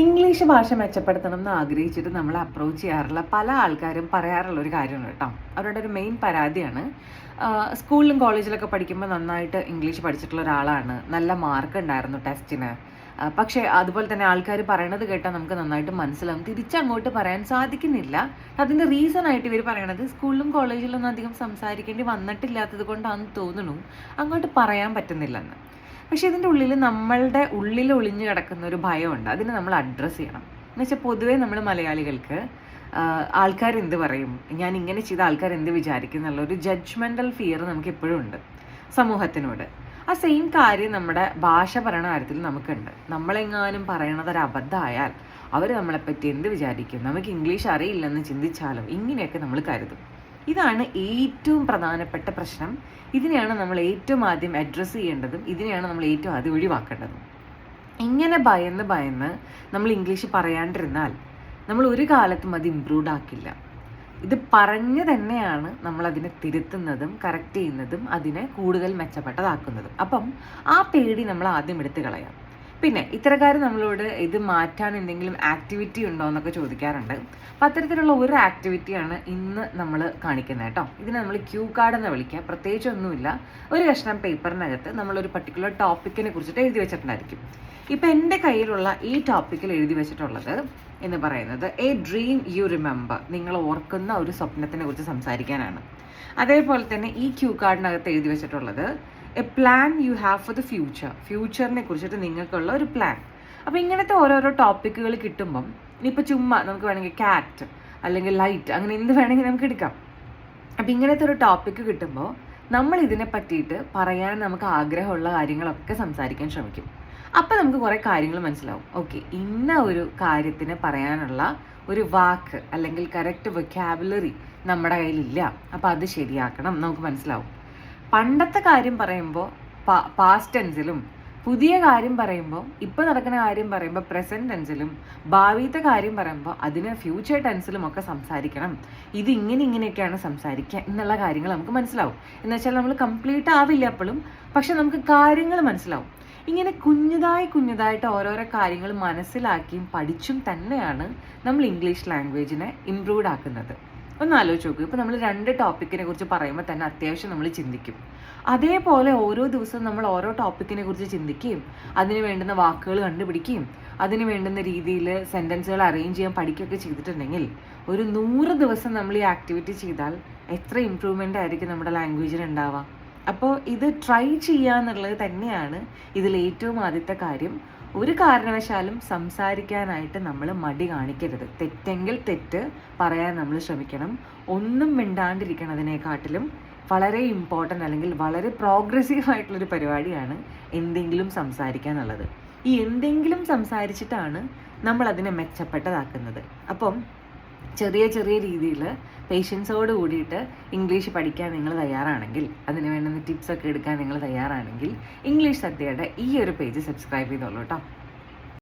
English ഭാഷ മെച്ചപ്പെടുത്തണം എന്ന് ആഗ്രഹിച്ചിട്ട് നമ്മൾ അപ്രോച്ച് ചെയ്യാറുള്ള പല ആൾക്കാരും പറയാറുള്ള ഒരു കാര്യമാണ് കേട്ടോ. അവരുടെ ഒരു മെയിൻ പരാതിയാണ്. സ്കൂളിലും കോളേജിലൊക്കെ പഠിക്കുമ്പോൾ നന്നായിട്ട് ഇംഗ്ലീഷ് പഠിച്ചിട്ടുള്ള ഒരാളാണ്. നല്ല മാർക്ക് ഉണ്ടായിരുന്നു ടെസ്റ്റിന് പക്ഷേ അതുപോലെ തന്നെ ആൾക്കാർ പറയണത് കേട്ടാൽ നമുക്ക് നന്നായിട്ട് മനസ്സിലാവും. തിരിച്ചങ്ങോട്ട് പറയാൻ സാധിക്കുന്നില്ല. അതിന്റെ റീസൺ ആയിട്ട് ഇവർ പറയണത് സ്കൂളിലും കോളേജിലൊന്നും അധികം സംസാരിക്കേണ്ടി വന്നിട്ടില്ലാത്തത് കൊണ്ടാണെന്ന് തോന്നുന്നു. അങ്ങോട്ട് പറയാൻ പറ്റുന്നില്ലെന്ന്. പക്ഷെ ഇതിന്റെ ഉള്ളിൽ നമ്മളുടെ ഉള്ളിൽ ഒളിഞ്ഞു കിടക്കുന്ന ഒരു ഭയമുണ്ട്. അതിനെ നമ്മൾ അഡ്രസ്സ് ചെയ്യണം. എന്ന് വെച്ചാൽ പൊതുവേ നമ്മൾ മലയാളികൾക്ക് ആൾക്കാർ എന്ത് പറയും? ഞാൻ ഇങ്ങനെ ചെയ്ത ആൾക്കാർ എന്ത് വിചാരിക്കും എന്നുള്ള ഒരു ജഡ്ജ്മെന്റൽ ഫിയർ നമുക്ക് എപ്പോഴും ഉണ്ട് സമൂഹത്തിനോട്. ആ സെയിം കാര്യം നമ്മുടെ ഭാഷ പറയണ കാര്യത്തിൽ നമുക്കുണ്ട്. നമ്മളെങ്ങാനും പറയണത് ഒരു അബദ്ധമായാൽ അവർ നമ്മളെപ്പറ്റി എന്ത് വിചാരിക്കും? നമുക്ക് ഇംഗ്ലീഷ് അറിയില്ലെന്ന് ചിന്തിച്ചാലോ? ഇങ്ങനെയൊക്കെ നമ്മൾ കരുതും. ഇതാണ് ഏറ്റവും പ്രധാനപ്പെട്ട പ്രശ്നം. ഇതിനെയാണ് നമ്മൾ ഏറ്റവും ആദ്യം അഡ്രസ്സ് ചെയ്യേണ്ടതും ഇതിനെയാണ് നമ്മൾ ഏറ്റവും ആദ്യം ഒഴിവാക്കേണ്ടതും. ഇങ്ങനെ ഭയന്ന് ഭയന്ന് നമ്മൾ ഇംഗ്ലീഷ് പറയാണ്ടിരുന്നാൽ നമ്മൾ ഒരു കാലത്തും അത് ഇമ്പ്രൂവ്ഡ് ആക്കില്ല. ഇത് പറഞ്ഞു തന്നെയാണ് നമ്മൾ അതിനെ തിരുത്തുന്നതും കറക്റ്റ് ചെയ്യുന്നതും അതിനെ കൂടുതൽ മെച്ചപ്പെട്ടതാക്കുന്നതും. അപ്പം ആ പേടി നമ്മൾ ആദ്യം എടുത്തു കളയാം. പിന്നെ ഇത്തരക്കാർ നമ്മളോട് ഇത് മാറ്റാൻ എന്തെങ്കിലും ആക്ടിവിറ്റി ഉണ്ടോ എന്നൊക്കെ ചോദിക്കാറുണ്ട്. അപ്പം അത്തരത്തിലുള്ള ഒരു ആക്ടിവിറ്റിയാണ് ഇന്ന് നമ്മൾ കാണിക്കുന്നത് കേട്ടോ. ഇതിനെ നമ്മൾ ക്യൂ കാർഡ് എന്ന് വിളിക്കുക. പ്രത്യേകിച്ച് ഒന്നുമില്ല. ഒരു കഷ്ണം പേപ്പറിനകത്ത് നമ്മളൊരു പർട്ടിക്കുലർ ടോപ്പിക്കിനെ കുറിച്ചിട്ട് എഴുതി വെച്ചിട്ടുണ്ടായിരിക്കും. ഇപ്പം എന്റെ കയ്യിലുള്ള ഈ ടോപ്പിക്കിൽ എഴുതി വെച്ചിട്ടുള്ളത് എന്ന് പറയുന്നത് എ ഡ്രീം യു റിമെമ്പർ നിങ്ങൾ ഓർക്കുന്ന ഒരു സ്വപ്നത്തിനെ കുറിച്ച് സംസാരിക്കാനാണ്. അതേപോലെ തന്നെ ഈ ക്യൂ കാർഡിനകത്ത് എഴുതി വെച്ചിട്ടുള്ളത് a plan you have for the future ഫ്യൂച്ചറിനെ കുറിച്ചിട്ട് നിങ്ങൾക്കുള്ള ഒരു പ്ലാൻ അപ്പോൾ ഇങ്ങനത്തെ ഓരോരോ ടോപ്പിക്കുകൾ കിട്ടുമ്പം ഇനിയിപ്പോൾ ചുമ്മാ നമുക്ക് വേണമെങ്കിൽ കാറ്റ് അല്ലെങ്കിൽ ലൈറ്റ് അങ്ങനെ എന്ത് വേണമെങ്കിൽ നമുക്ക് എടുക്കാം. അപ്പം ഇങ്ങനത്തെ ഒരു ടോപ്പിക്ക് കിട്ടുമ്പോൾ നമ്മൾ ഇതിനെ പറ്റിയിട്ട് പറയാൻ നമുക്ക് ആഗ്രഹമുള്ള കാര്യങ്ങളൊക്കെ സംസാരിക്കാൻ ശ്രമിക്കും. അപ്പം നമുക്ക് കുറേ കാര്യങ്ങൾ മനസ്സിലാവും. ഓക്കെ ഇന്ന ഒരു കാര്യത്തിന് പറയാനുള്ള ഒരു വാക്ക് അല്ലെങ്കിൽ കറക്റ്റ് വൊക്കാബുലറി നമ്മുടെ കയ്യിലില്ല. അപ്പം അത് ശരിയാക്കണം. നമുക്ക് മനസ്സിലാവും. പണ്ടത്തെ കാര്യം പറയുമ്പോൾ പാസ്റ്റ് ടെൻസിലും പുതിയ കാര്യം പറയുമ്പോൾ ഇപ്പോൾ നടക്കുന്ന കാര്യം പറയുമ്പോൾ പ്രസന്റ് ടെൻസിലും ഭാവിത്തെ കാര്യം പറയുമ്പോൾ അതിന് ഫ്യൂച്ചർ ടെൻസിലും ഒക്കെ സംസാരിക്കണം. ഇത് ഇങ്ങനെ ഇങ്ങനെയൊക്കെയാണ് സംസാരിക്കുക എന്നുള്ള കാര്യങ്ങൾ നമുക്ക് മനസ്സിലാവും. എന്ന് വെച്ചാൽ നമ്മൾ കംപ്ലീറ്റ് ആവില്ല എപ്പോഴും പക്ഷെ നമുക്ക് കാര്യങ്ങൾ മനസ്സിലാവും. ഇങ്ങനെ കുഞ്ഞതായി കുഞ്ഞതായിട്ട് ഓരോരോ കാര്യങ്ങൾ മനസ്സിലാക്കിയും പഠിച്ചും തന്നെയാണ് നമ്മൾ ഇംഗ്ലീഷ് ലാംഗ്വേജിനെ ഇംപ്രൂവ് ആക്കുന്നത്. ഒന്ന് ആലോചിച്ച് നോക്കൂ. ഇപ്പോൾ നമ്മൾ രണ്ട് ടോപ്പിക്കിനെ കുറിച്ച് പറയുമ്പോൾ തന്നെ അത്യാവശ്യം നമ്മൾ ചിന്തിക്കും. അതേപോലെ ഓരോ ദിവസവും നമ്മൾ ഓരോ ടോപ്പിക്കിനെ കുറിച്ച് ചിന്തിക്കുകയും അതിന് വേണ്ടുന്ന വാക്കുകൾ കണ്ടുപിടിക്കുകയും അതിന് വേണ്ടുന്ന രീതിയിൽ സെന്റൻസുകൾ അറേഞ്ച് ചെയ്യാൻ പഠിക്കുകയൊക്കെ ചെയ്തിട്ടുണ്ടെങ്കിൽ ഒരു നൂറ് ദിവസം നമ്മൾ ഈ ആക്ടിവിറ്റി ചെയ്താൽ എത്ര ഇമ്പ്രൂവ്മെന്റ് ആയിരിക്കും നമ്മുടെ ലാംഗ്വേജിന് ഉണ്ടാവുക. അപ്പോൾ ഇത് ട്രൈ ചെയ്യുക എന്നുള്ളത് തന്നെയാണ് ഇതിൽ ഏറ്റവും ആദ്യത്തെ കാര്യം. ഒരു കാരണവശാലും സംസാരിക്കാനായിട്ട് നമ്മൾ മടി കാണിക്കരുത്. തെറ്റെങ്കിൽ തെറ്റ് പറയാൻ നമ്മൾ ശ്രമിക്കണം. ഒന്നും മിണ്ടാണ്ടിരിക്കണതിനെക്കാട്ടിലും വളരെ ഇമ്പോർട്ടന്റ് അല്ലെങ്കിൽ വളരെ പ്രോഗ്രസീവ് ആയിട്ടുള്ളൊരു പരിപാടിയാണ് എന്തെങ്കിലും സംസാരിക്കുക എന്നുള്ളത് ഈ എന്തെങ്കിലും സംസാരിച്ചിട്ടാണ് നമ്മൾ അതിനെ മെച്ചപ്പെട്ടതാക്കുന്നത്. അപ്പം ചെറിയ ചെറിയ രീതിയിൽ പേഷ്യൻസോട് കൂടിയിട്ട് ഇംഗ്ലീഷ് പഠിക്കാൻ നിങ്ങൾ തയ്യാറാണെങ്കിൽ അതിന് വേണ്ടുന്ന ടിപ്സൊക്കെ എടുക്കാൻ നിങ്ങൾ തയ്യാറാണെങ്കിൽ ഇംഗ്ലീഷ് സദ്യയുടെ ഈ ഒരു പേജ് സബ്സ്ക്രൈബ് ചെയ്തോളൂ കേട്ടോ